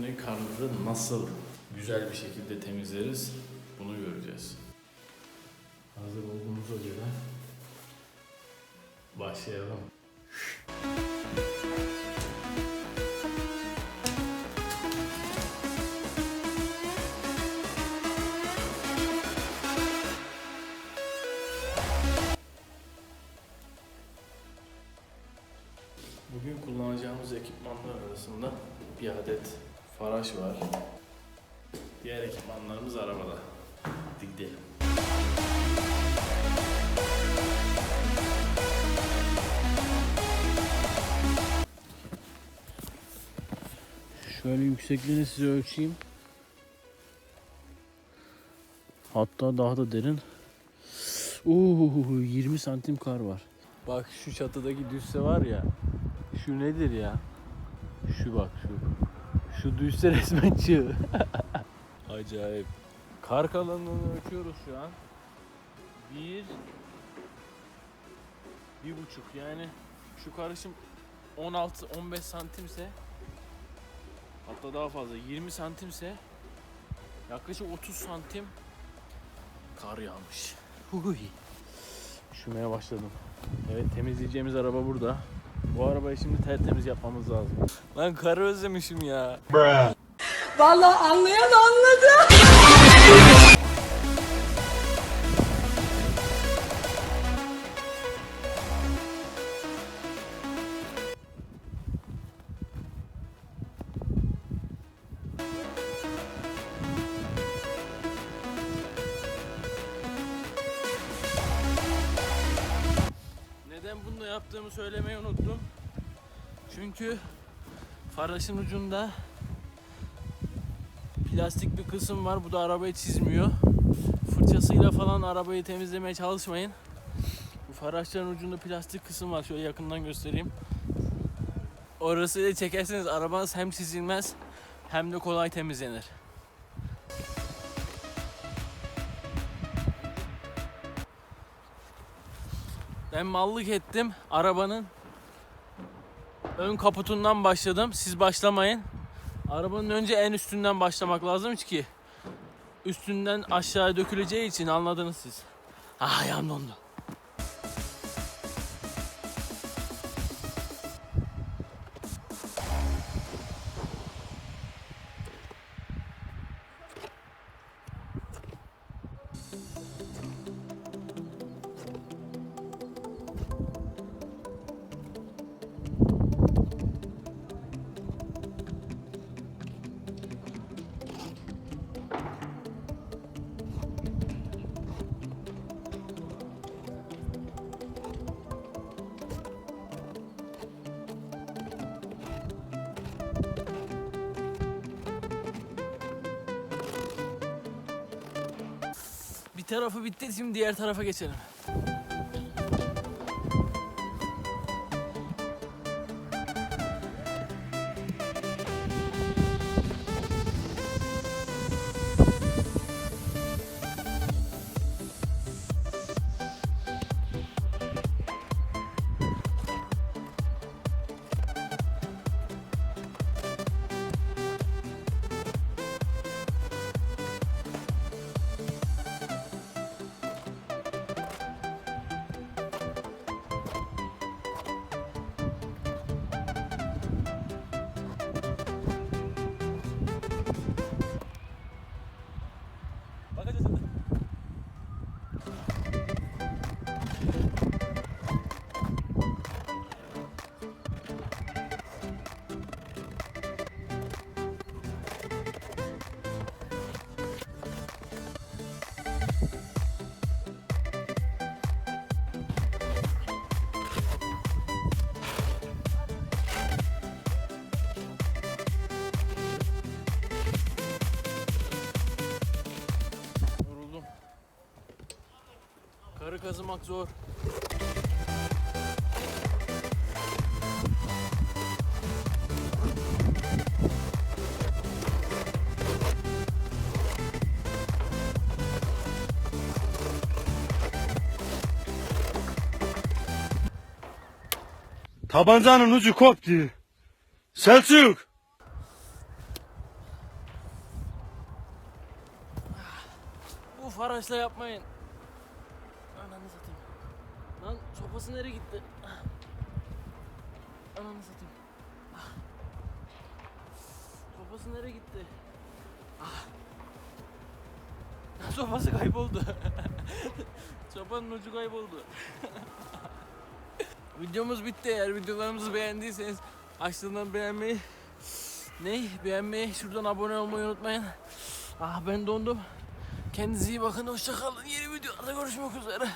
arabamızı nasıl güzel bir şekilde temizleriz bunu göreceğiz. Hazır olduğumuza göre başlayalım. Bugün kullanacağımız ekipmanlar arasında bir adet faraş var. Diğer ekipmanlarımız arabada. Hadi gidelim. Şöyle yüksekliğini size ölçeyim. Hatta daha da derin. Uuu 20 santim kar var. Bak şu çatıdaki düşse var ya. Şu nedir ya? Şu bak şu. Şu düşse resmen çığ. Acayip. Kar kalınlığını ölçüyoruz şu an. Bir bir buçuk yani şu karışım 16-15 santimse hatta daha fazla 20 santimse yaklaşık 30 santim kar yağmış. Huy. Üşümeye başladım. Evet temizleyeceğimiz araba burada. Bu arabayı şimdi tertemiz yapmamız lazım. Lan karı özlemişim ya. Vallahi anlayan anladı. Neden bunu yaptığımı söylemeyi unuttum. Çünkü faraşın ucunda plastik bir kısım var. Bu da arabayı çizmiyor. Fırçasıyla falan arabayı temizlemeye çalışmayın. Bu faraşların ucunda plastik kısım var. Şöyle yakından göstereyim. Orasıyla çekerseniz arabanız hem çizilmez hem de kolay temizlenir. Ben mallık ettim. Arabanın ön kaputundan başladım. Siz başlamayın. Arabanın önce en üstünden başlamak lazım ki üstünden aşağıya döküleceği için anladınız siz. Ah ayağım dondu. Tarafı bitti şimdi diğer tarafa geçelim. 막아주셨다. kazımak zor. Tabancanın ucu koptu. Selçuk! Bu araçla yapmayın. Ananı satayım. Lan sopası nereye gitti? Ananı satayım. Ah. Sopası nereye gitti? Ah. Sopası kayboldu. Sopanın ucu kayboldu. Videomuz bitti. Eğer videolarımızı beğendiyseniz aşağıdan beğenmeyi ne? Beğenmeyi, şuradan abone olmayı unutmayın. Ah ben dondum. Kendinize iyi bakın. Hoşça kalın. Yeni videolarda görüşmek üzere.